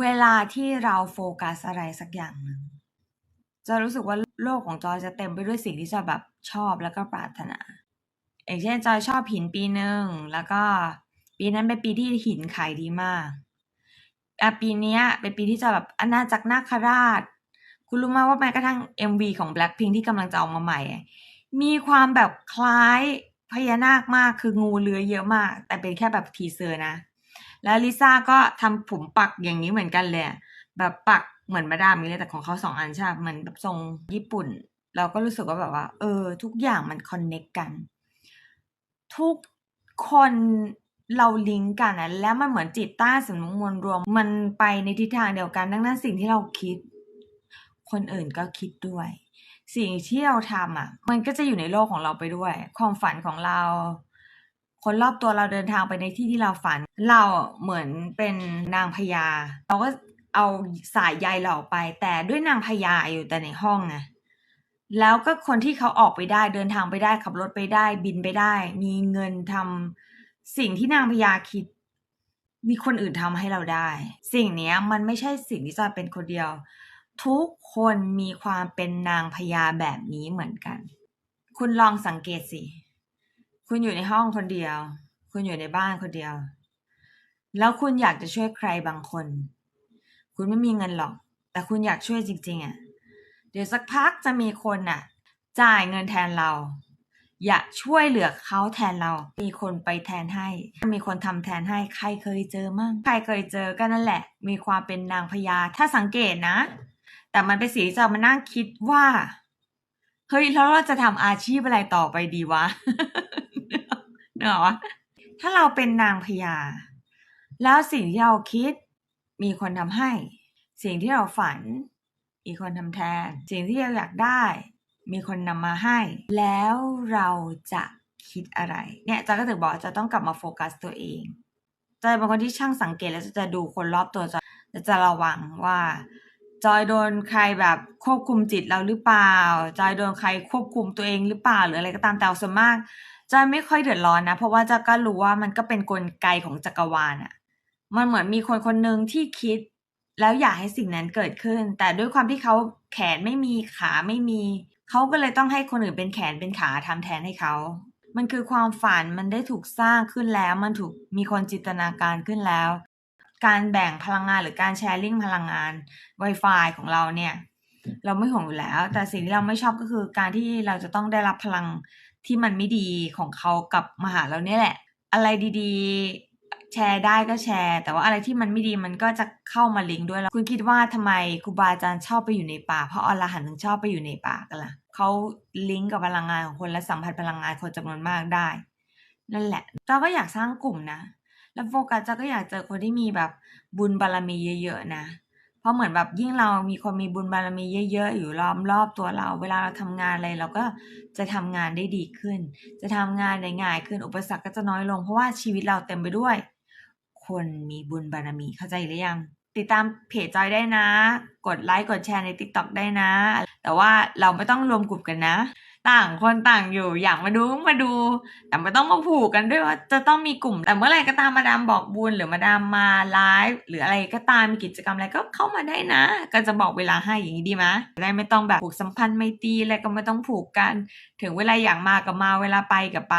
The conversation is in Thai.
เวลาที่เราโฟกัสอะไรสักอย่างหนึ่งจะรู้สึกว่าโลกของจอยจะเต็มไปด้วยสิ่งที่จอยแบบชอบแล้วก็ปรารถนาอย่างเช่นจอยชอบหินปีหนึ่งแล้วก็ปีนั้นเป็นปีที่หินขายดีมากอะปีนี้เป็นปีที่จอยแบบอาณาจักรนาคราช คุณรู้ไหมว่าแม้กระทั่ง MV ของ Blackpink ที่กำลังจะออกมาใหม่ มีความแบบคล้ายพญานาคมากคืองูเลื้อยเยอะมาก แต่เป็นแค่แบบทีเซอร์นะ แล้วลิซ่าก็ทำผมปักอย่างนี้เหมือนกันเลยแบบปักเหมือนมาดามนี้เลยแต่ของเขาสองอันใช่ปะเหมือนแบบทรงญี่ปุ่น เราก็รู้สึกว่าแบบว่า เออ ทุกอย่างมันคอนเน็กกัน ทุกคนเราลิงก์กันอะแล้วมันเหมือนจิตใต้สำนึกมวลรวม มันไปในทิศทางเดียวกัน ดังนั้นสิ่งที่เราคิด คนอื่นก็คิดด้วย สิ่งที่เราทำอะ มันก็จะอยู่ในโลกของเราไปด้วย ความฝันของเรา คนรอบตัวเราเดินทางไปในที่ที่เราฝัน เราเหมือนเป็นนางพญาเราก็เอาสายใยเราไป แต่ด้วยนางพญาอยู่แต่ในห้องไงแล้วก็คนที่เขาออกไปได้เดินทางไปได้ขับรถไปได้บินไปได้ มีเงินทำสิ่งที่นางพญาคิด มีคนอื่นทำให้เราได้ สิ่งเนี้ยมันไม่ใช่สิ่งที่จอยเป็นคนเดียว ทุกคนมีความเป็นนางพญาแบบนี้เหมือนกัน คุณลองสังเกตสิ คุณอยู่ในห้องคนเดียว คุณอยู่ในบ้านคนเดียว แล้วคุณอยากจะช่วยใครบางคน คุณไม่มีเงินหรอก แต่คุณอยากช่วยจริง ๆอะ่ะ เดี๋ยวสักพักจะมีคนน่ะ จ่ายเงินแทนเรา อยากช่วยเหลือเขาแทนเรา มีคนไปแทนให้ มีคนทำแทนให้ ใครเคยเจอมั่ง ใครเคยเจอก็นั่นแหละ มีความเป็นนางพญา ถ้าสังเกตนะ แต่มันเป็นสิ่งที่จะมานั่งคิดว่า เฮ้ยแล้วเราจะทำอาชีพอะไรต่อไปดีวะเนอะวะถ้าเราเป็นนางพญาแล้วสิ่งที่เราคิดมีคนทำให้ สิ่งที่เราฝันมีคนทำแทน สิ่งที่เราอยากได้ มีคนนำมาให้ แล้วเราจะคิดอะไร เนี่ยจอยก็ถึงบอกว่าจะต้องกลับมาโฟกัสตัวเองจอยเป็นคนที่ช่างสังเกตแล้วจะดูคนรอบตัวจะจะระวังว่า จอยโดนใครแบบควบคุมจิตเราหรือเปล่า จอยโดนใครควบคุมตัวเองหรือเปล่าหรืออะไรก็ตามแต่ส่วนมากจอยไม่ค่อยเดือดร้อนนะ เพราะว่าจอยก็รู้ว่ามันก็เป็นกลไกของจักรวาลอะมันเหมือนมีคนคนหนึ่งที่คิด แล้วอยากให้สิ่งนั้นเกิดขึ้น แต่ด้วยความที่เขาแขนไม่มีขาไม่มี เขาก็เลยต้องให้คนอื่นเป็นแขนเป็นขาทำแทนให้เขา มันคือความฝันมันได้ถูกสร้างขึ้นแล้ว มันถูกมีคนจินตนาการขึ้นแล้ว การแบ่งพลังงานหรือการแชร์ลิงพลังงาน Wi-Fi ของเราเนี่ย เราไม่ห่วงอยู่แล้ว แต่สิ่งที่เราไม่ชอบก็คือการที่เราจะต้องได้รับพลังที่มันไม่ดีของเขากลับมาหาเราเนี่ยแหละ อะไรดีๆ แชร์ได้ก็แชร์ แต่ว่าอะไรที่มันไม่ดีมันก็จะเข้ามาลิงก์ด้วยแล้วคุณคิดว่าทำไมครูบาอาจารย์ชอบไปอยู่ในป่า เพราะอรหันต์ถึงชอบไปอยู่ในป่ากันล่ะเขาลิงก์กับพลังงานของคนและสัมผัสพลังงานคนจำนวนมากได้ นั่นแหละเราก็อยากสร้างกลุ่มนะ แล้วโฟกัสจะก็อยากเจอคนที่มีแบบบุญบารมีเยอะๆนะ เพราะเหมือนแบบยิ่งเรามีคนมีบุญบารมีเยอะๆ อยู่ล้อมรอบตัวเรา เวลาเราทำงานอะไรเราก็จะทำงานได้ดีขึ้น จะทำงานได้ง่ายขึ้นอุปสรรคก็จะน้อยลงเพราะว่าชีวิตเราเต็มไปด้วย คนมีบุญบารมีเข้าใจหรือยัง ติดตามเพจจอยได้นะ กดไลค์กดแชร์ใน TikTok ได้นะ แต่ว่าเราไม่ต้องรวมกลุ่มกันนะ ต่างคนต่างอยู่อยากมาดูมาดู แต่ไม่ต้องมาผูกกันด้วยว่าจะต้องมีกลุ่ม แต่เมื่อไหร่ก็ตามมาดามบอกบุญหรือมาดามมาไลฟ์หรืออะไรก็ตามมีกิจกรรมอะไรก็เข้ามาได้นะ ก็จะบอกเวลาให้อย่างนี้ดีไหมได้ไม่ต้องแบบผูกสัมพันธ์ไม่ตีอะไรก็ไม่ต้องผูกกัน ถึงเวลาอยากมาก็มาเวลาไปก็ไป